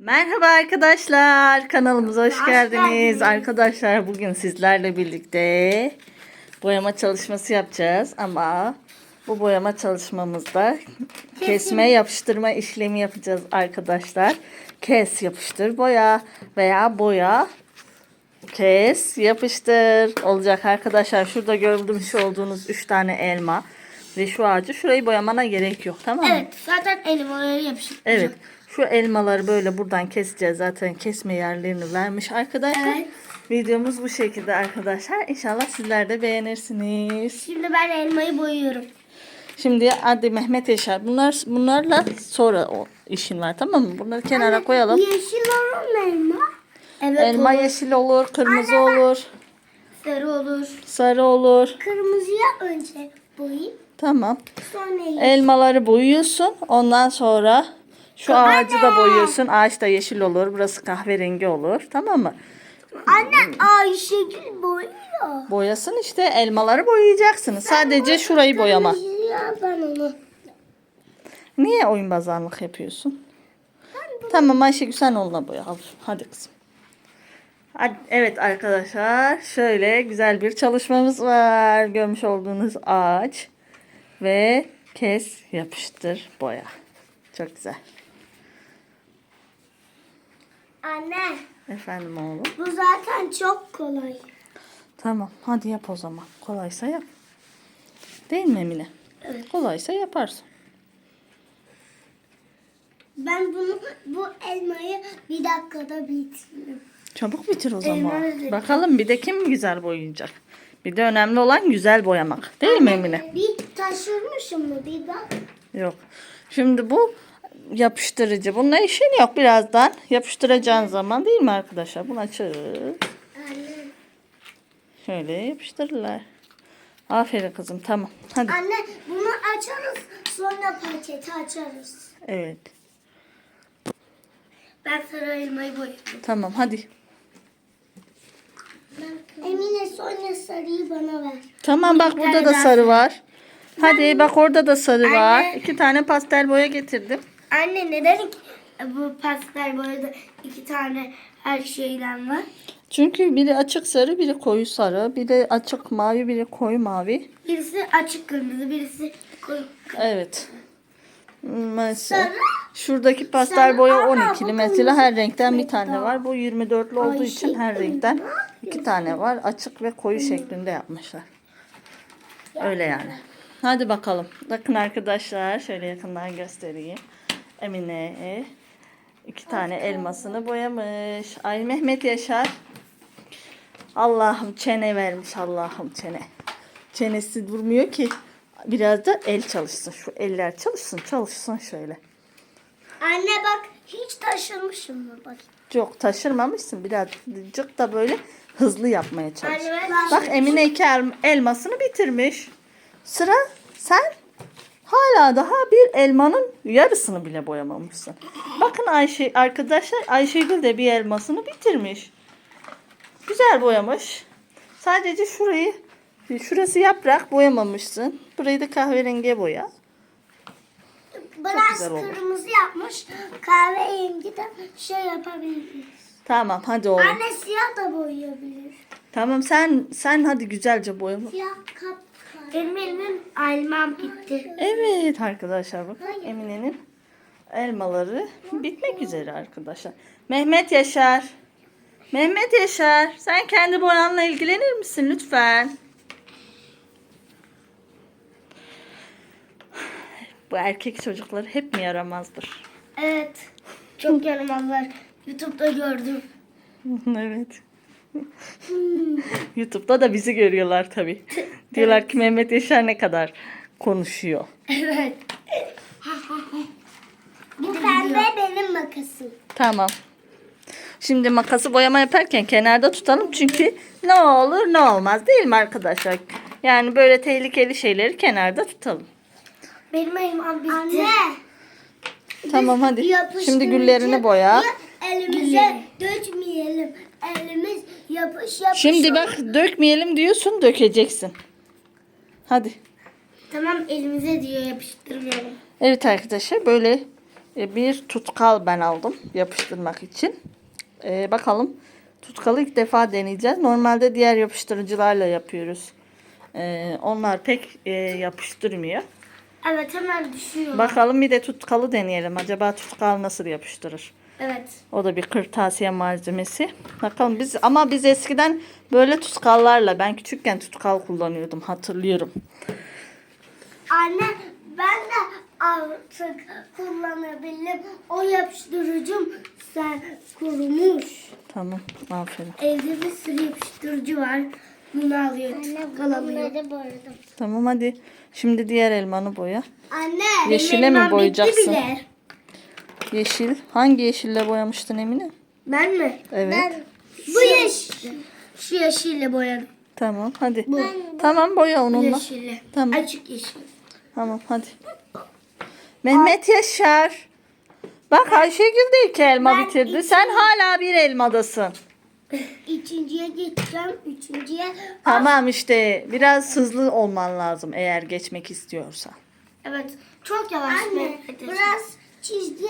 Merhaba arkadaşlar. Kanalımıza hoş, geldiniz. Arkadaşlar bugün sizlerle birlikte boyama çalışması yapacağız ama bu boyama çalışmamızda kesme yapıştırma işlemi yapacağız arkadaşlar. Kes yapıştır boya veya boya kes yapıştır olacak arkadaşlar. Şurada görmüş olduğunuz 3 tane elma ve şu ağacı şurayı boyamana gerek yok tamam mı? Evet zaten elmaları yapışık. Evet. Şu elmaları böyle buradan keseceğiz. Zaten kesme yerlerini vermiş arkadaşlar. Evet. Videomuz bu şekilde arkadaşlar. İnşallah sizler de beğenirsiniz. Şimdi ben elmayı boyuyorum. Şimdi hadi Mehmet Yaşar. Bunlar bunlarla sonra o işin var tamam mı? Bunları kenara koyalım. Yeşil olur mu elma? Evet Elma olur. yeşil olur, kırmızı Anne, olur, Sarı olur. sarı olur. Kırmızıya önce boyayayım. Tamam. Sonra yeşil. Elmaları boyuyorsun. Ondan sonra şu ağacı da boyuyorsun. Ağaç da yeşil olur. Burası kahverengi olur. Tamam mı? Anne Ayşegül boyuyor. Boyasın işte elmaları boyayacaksınız. Sadece şurayı boyama. Ya ben onu. Niye oyun bazanlık yapıyorsun? Tamam Ayşegül sen onunla boya. Al. Hadi kızım. Hadi, evet arkadaşlar şöyle güzel bir çalışmamız var. Görmüş olduğunuz ağaç ve kes yapıştır boya. Çok güzel. Anne Efendim oğlum. bu zaten çok kolay. Tamam hadi yap o zaman. Kolaysa yap. Değil mi Emine? Evet. Kolaysa yaparsın. Ben bunu bu elmayı bir dakikada bitiririm. Çabuk bitir o zaman. Elma dedi. Bakalım bir de kim güzel boyayacak. Bir de önemli olan güzel boyamak. Değil mi Emine? Bir taşırmışım mı bir bak. Yok. Şimdi bu yapıştırıcı. Bununla işin yok birazdan. Yapıştıracağın zaman değil mi arkadaşlar? Bunu açıyoruz. Şöyle yapıştırırlar. Aferin kızım tamam. Hadi. Anne bunu açarız sonra paketi açarız. Evet. Ben sarı elmayı boyadım. Tamam hadi. Emine sonra sarıyı bana ver. Tamam bak burada da sarı var. Hadi bak orada da sarı var. İki tane pastel boya getirdim. Anne neden iki- bu pastel boyada iki tane her şeyden var? Çünkü biri açık sarı, biri koyu sarı, biri açık mavi, biri koyu mavi. Birisi açık kırmızı, birisi koyu Evet. Mesela sarı. şuradaki pastel Sarı boya ama 12'li bu mesela her kırmızı renkten bir tane var. Bu 24'lü olduğu için her şey, renkten iki tane var. Açık ve koyu şeklinde yapmışlar. Öyle yani. Hadi bakalım. Bakın arkadaşlar şöyle yakından göstereyim. Emine iki tane elmasını boyamış. Ay Mehmet Yaşar. Allah'ım çene vermiş Allah'ım çene. Çenesi durmuyor ki. Biraz da el çalışsın. Şu eller çalışsın çalışsın şöyle. Anne bak hiç taşırmışım mı bak. Çok taşırmamışsın. Birazcık da böyle hızlı yapmaya çalış. Anne ben Bak Emine iki el- elmasını bitirmiş. Sıra sen hala daha bir elmanın yarısını bile boyamamışsın. Bakın Ayşe arkadaşlar Ayşegül de bir elmasını bitirmiş. Güzel boyamış. Sadece şurayı şurası yaprak boyamamışsın. Burayı da kahverengiye boya. biraz kırmızı yapmış. Kahverengi de şey yapabiliriz. Tamam hadi oğlum. Anne siyah da boyayabilir. Tamam sen sen hadi güzelce boyama. Siyah kap. Benim elimim elmam bitti. Evet arkadaşlar bakın Emine'nin elmaları bitmek üzere arkadaşlar. Mehmet Yaşar. Mehmet Yaşar sen kendi boyanla ilgilenir misin lütfen? Bu erkek çocukları hep mi yaramazdır? Evet. Çok yaramazlar. Youtube'da gördüm. evet. YouTube'da da bizi görüyorlar tabi. Diyorlar ki Mehmet Yaşar ne kadar konuşuyor. Evet. Bu pembe benim makasım. Tamam. Şimdi makası boyama yaparken kenarda tutalım çünkü ne olur ne olmaz değil mi arkadaşlar? Yani böyle tehlikeli şeyleri kenarda tutalım. Benim elmam bitti. Anne. Tamam hadi. Şimdi güllerini boya. Elimize dökmeyelim. Elimiz yapış yapış. Şimdi bak dökmeyelim diyorsun dökeceksin. Hadi. Tamam elimize diyor yapıştırmayalım. Evet arkadaşlar böyle E, bir tutkal ben aldım yapıştırmak için. E, bakalım tutkalı ilk defa deneyeceğiz. Normalde diğer yapıştırıcılarla yapıyoruz. E, onlar pek e, yapıştırmıyor. Evet hemen düşüyor. Bakalım bir de tutkalı deneyelim. Acaba tutkal nasıl yapıştırır? Evet. O da bir kırtasiye malzemesi. Bakalım biz ama biz eskiden böyle tutkallarla ben küçükken tutkal kullanıyordum hatırlıyorum. Anne ben de artık kullanabildim. O yapıştırıcım sen kurumuş. Tamam aferin. Evde bir sürü yapıştırıcı var. Bunu alıyor. Anne alıyor. boyadım. Tamam hadi. Şimdi diğer elmanı boya. Anne. Yeşile mi elmam bitti boyayacaksın? bile. Yeşil. Hangi yeşille boyamıştın Emine? Ben mi? Evet. Ben bu yeşil. Şu yeşille boyadım. Tamam hadi. Bu. Tamam boya onunla. Yeşille. Tamam. Açık yeşil. Tamam hadi. Mehmet Yaşar. Bak Ayşegül de iki elma Ben bitirdi. iki- Sen hala bir elmadasın. İkinciye geçeceğim. Üçüncüye. Tamam işte biraz hızlı olman lazım eğer geçmek istiyorsan. Evet. Çok yavaş. Anne biraz çizgi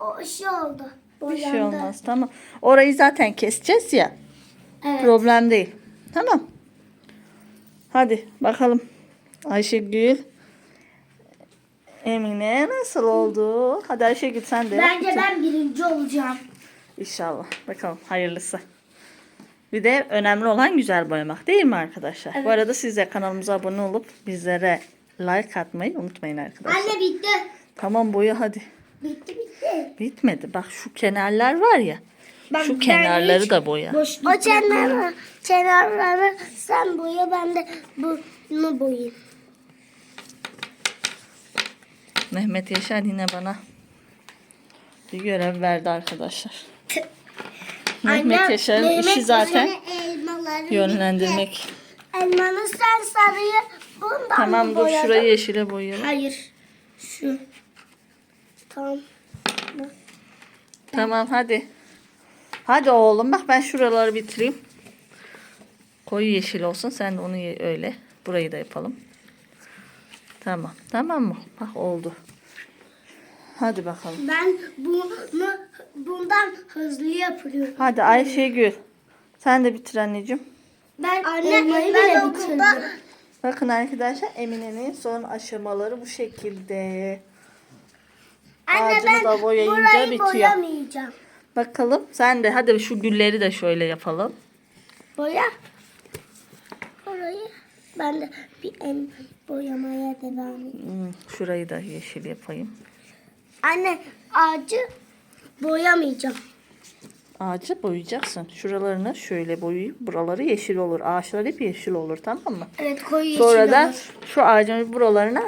o şey oldu. Bir şey olmaz tamam. Orayı zaten keseceğiz ya. Evet. Problem değil. Tamam. Hadi bakalım. Ayşegül. Emine nasıl oldu? Hadi Ayşegül sen de. Bence ben birinci olacağım. İnşallah. Bakalım hayırlısı. Bir de önemli olan güzel boyamak değil mi arkadaşlar? Bu Evet. arada siz de kanalımıza abone olup bizlere like atmayı unutmayın arkadaşlar. Anne bitti. Tamam boya hadi. Bitti bitti. Bitmedi. Bak şu kenarlar var ya. Ben- şu kenarları da boya. O kenarı, kenarları sen boya ben de bunu boyayayım. Mehmet Yaşar yine bana bir görev verdi arkadaşlar. Mehmet Yaşar'ın işi zaten yönlendirmek. Elmanı sen sarıyı bundan Tamam mı dur şurayı yeşile boyayalım. Hayır. Şu. Tamam. Tamam hadi. Hadi oğlum bak ben şuraları bitireyim. Koyu yeşil olsun sen de onu ye- öyle. Burayı da yapalım. Tamam. Tamam mı? Bak oldu. Hadi bakalım. Ben bunu bundan hızlı yapıyorum. Hadi Ayşegül. Sen de bitir anneciğim. Ben Anne, ben okulda Bakın arkadaşlar Emine'nin son aşamaları bu şekilde. Anne Ağacını ben da boyayınca burayı bitiyor. boyamayacağım. Bakalım sen de hadi şu gülleri de şöyle yapalım. Boya. Orayı ben de bir el boyamaya devam edeyim. Hmm, şurayı da yeşil yapayım. Anne ağacı boyamayacağım. Ağacı boyayacaksın. Şuralarını şöyle boyayıp buraları yeşil olur. Ağaçlar hep yeşil olur tamam mı? Evet koyu yeşil Sonra da olur. şu ağacın buralarına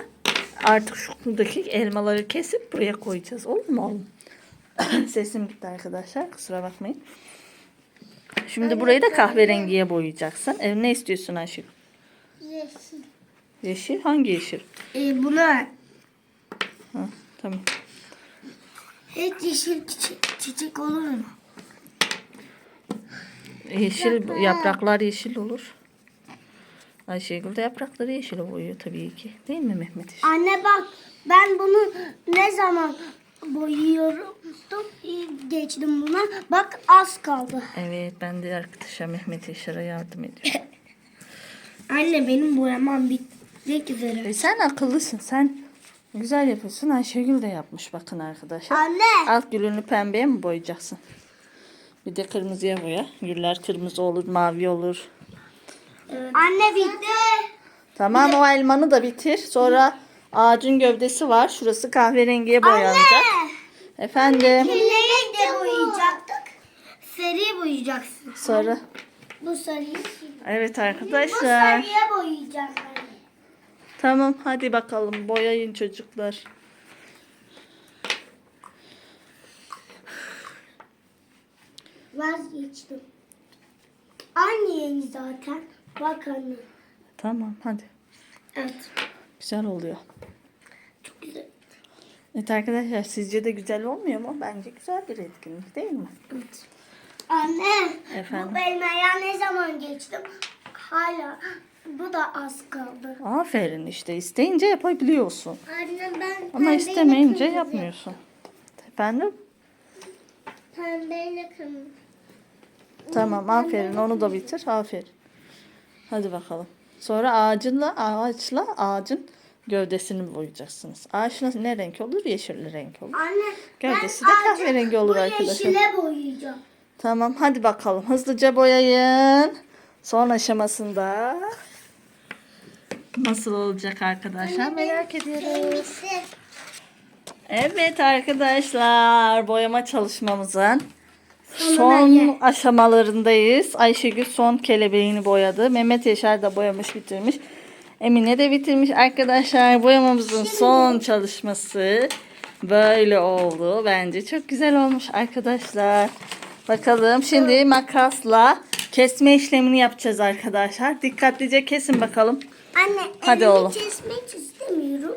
artık şuradaki elmaları kesip buraya koyacağız. Olur mu oğlum? Sesim gitti arkadaşlar. Kusura bakmayın. Şimdi burayı da kahverengiye boyayacaksın. E, ne istiyorsun Ayşe? Yeşil. Yeşil? Hangi yeşil? Ee, bunu Ha, tamam. hiç yeşil çiçek, çiçek olur mu? Yeşil yapraklar yeşil olur. Ayşegül de yaprakları yeşil boyuyor tabii ki. Değil mi Mehmet? İşte? Anne bak ben bunu ne zaman boyuyorum geçtim buna. Bak az kaldı. Evet ben de arkadaşa Mehmet Yaşar'a yardım ediyorum. Anne benim boyamam bitmek üzere. E sen akıllısın. Sen güzel yapıyorsun. Ayşegül de yapmış bakın arkadaşlar. Anne. Alt gülünü pembeye mi boyayacaksın? Bir de kırmızıya boya. Güller kırmızı olur, mavi olur. Anne bitti. Tamam o elmanı da bitir. Sonra ağacın gövdesi var. Şurası kahverengiye boyanacak. Efendim. Kirleri de boyayacaktık. Seri boyayacaksın. Sonra Bu sarıyı evet Bu arkadaşlar. sarıya boyayacağız anne. Tamam hadi bakalım boyayın çocuklar. Vazgeçtim. Anne yeni zaten. Bak anne. Tamam hadi. Evet. Güzel oluyor. Çok güzel. Evet arkadaşlar sizce de güzel olmuyor mu? Bence güzel bir etkinlik değil mi? Evet. Anne. Efendim? Bu elmaya ne zaman geçtim? Hala. Bu da az kaldı. Aferin işte isteyince yapabiliyorsun. Anne ben Ama istemeyince yapmıyorsun. Efendim? Pembeyle kırmızı. Tamam aferin onu da bitir. Aferin. Hadi bakalım. Sonra ağacınla ağaçla ağacın gövdesini boyayacaksınız. Ağaçla ne renk olur? Yeşil renk olur. Anne Gövdesi de kahverengi olur arkadaşlar. yeşile boyayacağım. Tamam hadi bakalım. Hızlıca boyayın. Son aşamasında nasıl olacak arkadaşlar merak ediyoruz. Evet arkadaşlar boyama çalışmamızın son aşamalarındayız. Ayşegül son kelebeğini boyadı. Mehmet Yaşar da boyamış bitirmiş. Emine de bitirmiş arkadaşlar. Boyamamızın son çalışması böyle oldu. Bence çok güzel olmuş arkadaşlar. Bakalım şimdi makasla kesme işlemini yapacağız arkadaşlar. Dikkatlice kesin bakalım. Anne Hadi elimi oğlum. kesmek istemiyorum.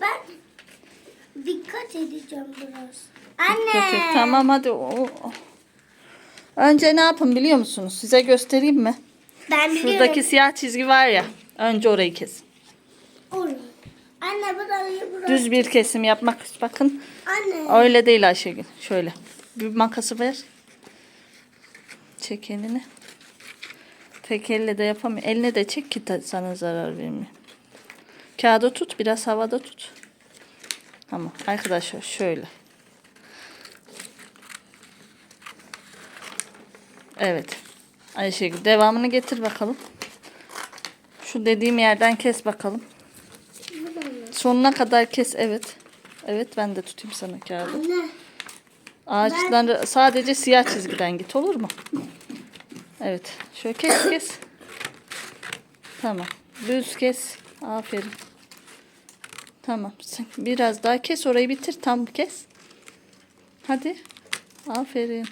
Ben dikkat edeceğim biraz. Anne. Dikkat et. Tamam hadi. O- o- Önce ne yapın biliyor musunuz? Size göstereyim mi? Ben biliyorum. Şuradaki siyah çizgi var ya. Önce orayı kesin. Orayı. Anne burayı burayı. Düz bir kesim yapmak bakın. Anne. Öyle değil Ayşegül. Şöyle. Bir makası ver. Çek elini. Tek elle de yapamıyor. Eline de çek ki sana zarar vermiyor. Kağıdı tut. Biraz havada tut. Tamam. Arkadaşlar şöyle. Evet. Ayşegül devamını getir bakalım. Şu dediğim yerden kes bakalım. Sonuna kadar kes evet. Evet ben de tutayım sana kağıdı. Anne. Ağaçtan sadece siyah çizgiden git olur mu? Evet. Şöyle kes kes. Tamam. Düz kes. Aferin. Tamam. Biraz daha kes orayı bitir. Tam kes. Hadi. Aferin.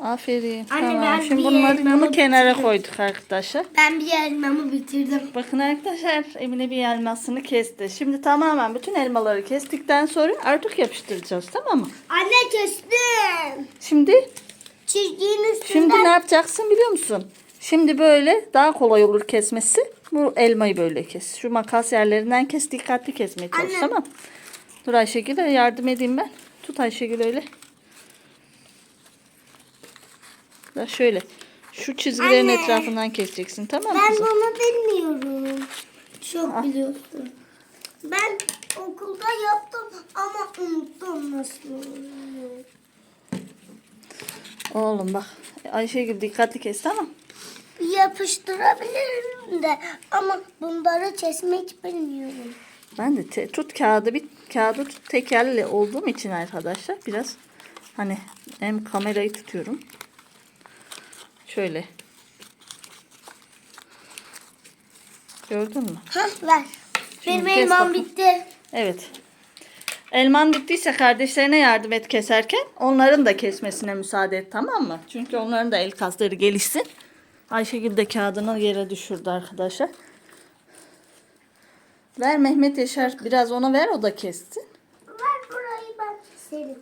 Aferin. Anne, tamam. ben Şimdi bir bunları elmamı bunu kenara bitirdim. koyduk arkadaşlar. Ben bir elmamı bitirdim. Bakın arkadaşlar Emine bir elmasını kesti. Şimdi tamamen bütün elmaları kestikten sonra artık yapıştıracağız tamam mı? Anne kestim. Şimdi Çizginin üstünden. Şimdi ne yapacaksın biliyor musun? Şimdi böyle daha kolay olur kesmesi. Bu elmayı böyle kes. Şu makas yerlerinden kes. Dikkatli kesmeye çalış Anne. tamam Dur Ayşegül'e yardım edeyim ben. Tut Ayşegül öyle. Da şöyle. Şu çizgilerin Anne. etrafından keseceksin tamam mı Ben kızım? bunu bilmiyorum. Çok Ah. biliyorsun. Ben okulda yaptım ama unuttum nasıl oluyor. Oğlum bak. Ayşegül dikkatli kes tamam Yapıştırabilirim de ama bunları kesmek bilmiyorum. Ben de te- tut kağıdı bir kağıdı tut tek elle olduğum için arkadaşlar biraz hani hem kamerayı tutuyorum. Şöyle. Gördün mü? Hah ver. Şimdi Benim kes elmam bakalım. bitti. Evet. Elman bittiyse kardeşlerine yardım et keserken onların da kesmesine müsaade et tamam mı? Çünkü onların da el kasları gelişsin. Ayşegül de kağıdını yere düşürdü arkadaşlar. Ver Mehmet Yaşar biraz ona ver o da kessin. Ver burayı ben keserim.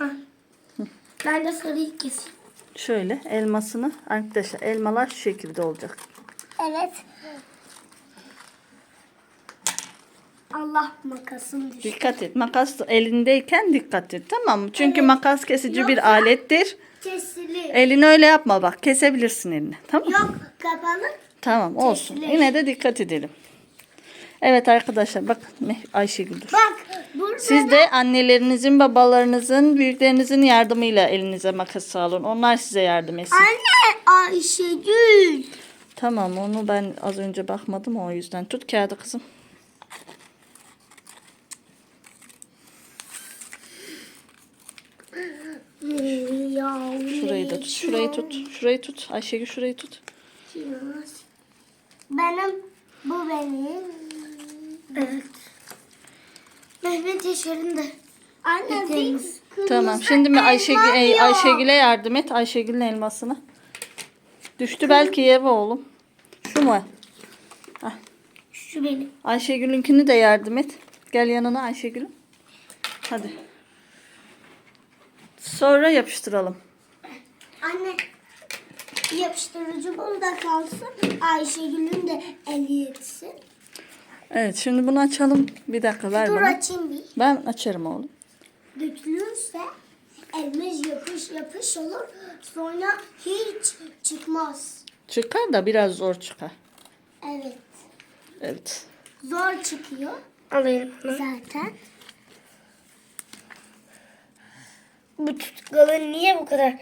Ah. Ben de sarıyı keseyim. Şöyle elmasını arkadaşlar elmalar şu şekilde olacak. Evet. Allah makasım düştü. Dikkat et. Makas elindeyken dikkat et tamam mı? Çünkü Evet. makas kesici bir Yoksa- alettir. Kesilir. Elini öyle yapma bak. Kesebilirsin elini. Tamam mı? Yok kapalı. Tamam olsun. Kesilir. Yine de dikkat edelim. Evet arkadaşlar bak Ayşegül dur. Bak burada Siz de annelerinizin, babalarınızın, büyüklerinizin yardımıyla elinize makas alın. Onlar size yardım etsin. Anne Ayşegül. Tamam onu ben az önce bakmadım o yüzden. Tut kağıdı kızım. Şurayı da tut. Şurayı tut. Şurayı tut. Ayşegül şurayı tut. Benim bu benim. Evet. Mehmet Yaşar'ın da. Anne bir Tamam. Şimdi mi Ayşegül Ey, Ayşegül'e yardım et. Ayşegül'ün elmasını. Düştü belki yeme oğlum. Şu mu? Şu benim. Ayşegül'ünkünü de yardım et. Gel yanına Ayşegül'ün. Hadi. Sonra yapıştıralım. Anne yapıştırıcı burada kalsın. Ayşegül'ün de eli yetsin. Evet şimdi bunu açalım. Bir dakika ver Dur bana. açayım bir. Ben açarım oğlum. dökülürse elimiz yapış yapış olur. Sonra hiç çıkmaz. Çıkar da biraz zor çıkar. Evet. Evet. Zor çıkıyor Alayım. zaten. Bu tutkalı niye bu kadar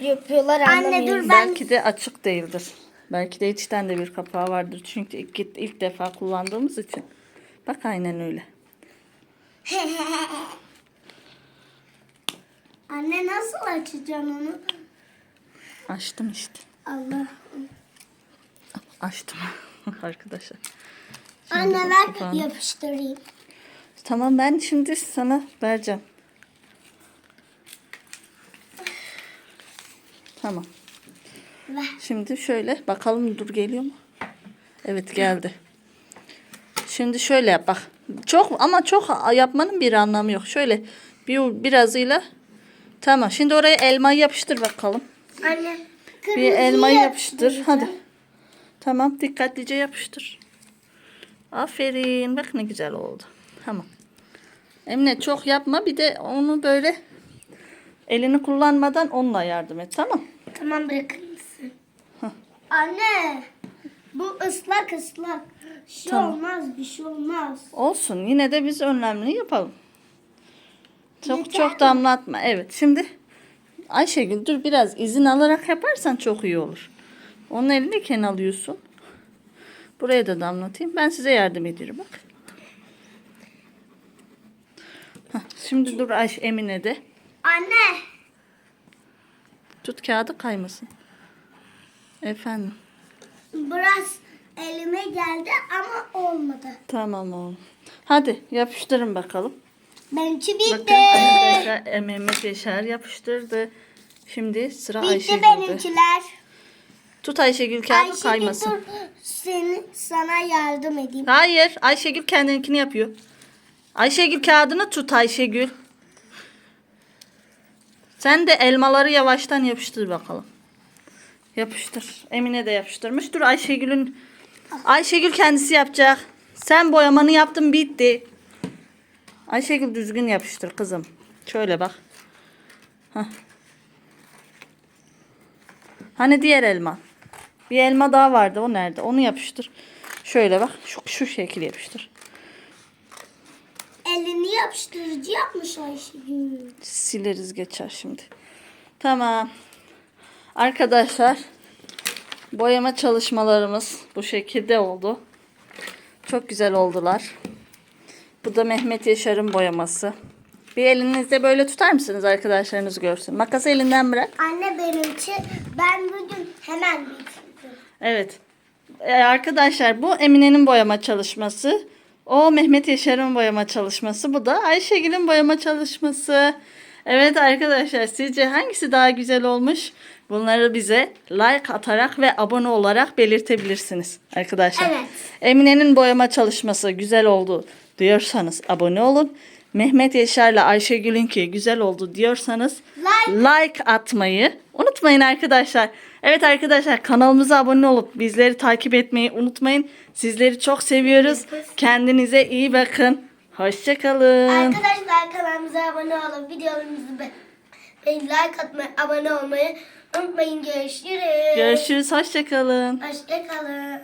yapıyorlar Anne, anlamıyorum. dur ben- Belki de açık değildir. Belki de içten de bir kapağı vardır. Çünkü ilk, ilk defa kullandığımız için. Bak aynen öyle. Anne nasıl açacaksın onu? Açtım işte. Allah. Açtım arkadaşlar. Anne ver kapağını- yapıştırayım. Tamam ben şimdi sana vereceğim. Tamam. Şimdi şöyle bakalım dur geliyor mu? Evet geldi. Şimdi şöyle yap bak. Çok ama çok yapmanın bir anlamı yok. Şöyle bir birazıyla tamam. Şimdi oraya elmayı yapıştır bakalım. Anne. Bir elmayı yapıştır. Hadi. Tamam dikkatlice yapıştır. Aferin. Bak ne güzel oldu. Tamam. Emine çok yapma. Bir de onu böyle elini kullanmadan onunla yardım et. Tamam. Tamam bırakır mısın? Anne. Bu ıslak ıslak. Bir şey Tamam. olmaz bir şey olmaz. Olsun. Yine de biz önlemini yapalım. Çok Yeter çok damlatma. Evet. Şimdi Ayşegül dur biraz izin alarak yaparsan çok iyi olur. Onun elini ken alıyorsun. Buraya da damlatayım. Ben size yardım ederim bak. Hah, şimdi dur Ayşe Emine de. Anne. Tut kağıdı kaymasın. Efendim. Biraz elime geldi ama olmadı. Tamam oğlum. Hadi yapıştırın bakalım. Benimki Bakın bitti. arkadaşlar e, Mehmet Yaşar yapıştırdı. Şimdi sıra Bitti Ayşegül'de. benimkiler. Tut Ayşegül kağıdı Ayşegül kaymasın. dur seni, sana yardım edeyim. Hayır Ayşegül kendininkini yapıyor. Ayşegül kağıdını tut Ayşegül. Sen de elmaları yavaştan yapıştır bakalım. Yapıştır. Emine de yapıştırmış. Dur Ayşegül'ün Ayşegül kendisi yapacak. Sen boyamanı yaptın bitti. Ayşegül düzgün yapıştır kızım. Şöyle bak. Hah. Hani diğer elma? Bir elma daha vardı. O nerede? Onu yapıştır. Şöyle bak. Şu, şu şekil yapıştır. Elini yapıştırıcı yapmış Ayşegül. Sileriz geçer şimdi. Tamam. Arkadaşlar boyama çalışmalarımız bu şekilde oldu. Çok güzel oldular. Bu da Mehmet Yaşar'ın boyaması. Bir elinizde böyle tutar mısınız arkadaşlarınız görsün. Makası elinden bırak. Anne benimki ben bugün hemen bitirdim. Evet. Ee, arkadaşlar bu Emine'nin boyama çalışması. O Mehmet Yaşar'ın boyama çalışması. Bu da Ayşegül'ün boyama çalışması. Evet arkadaşlar sizce hangisi daha güzel olmuş? Bunları bize like atarak ve abone olarak belirtebilirsiniz arkadaşlar. Evet. Emine'nin boyama çalışması güzel oldu diyorsanız abone olun. Mehmet Yaşar'la Ayşegül'ünki güzel oldu diyorsanız Like. like atmayı unutmayın arkadaşlar. Evet arkadaşlar kanalımıza abone olup bizleri takip etmeyi unutmayın. Sizleri çok seviyoruz. Kendinize iyi bakın. Hoşçakalın. Arkadaşlar kanalımıza abone olup videolarımızı be be- like atmayı, abone olmayı unutmayın. Görüşürüz. Görüşürüz. Hoşçakalın. Hoşçakalın.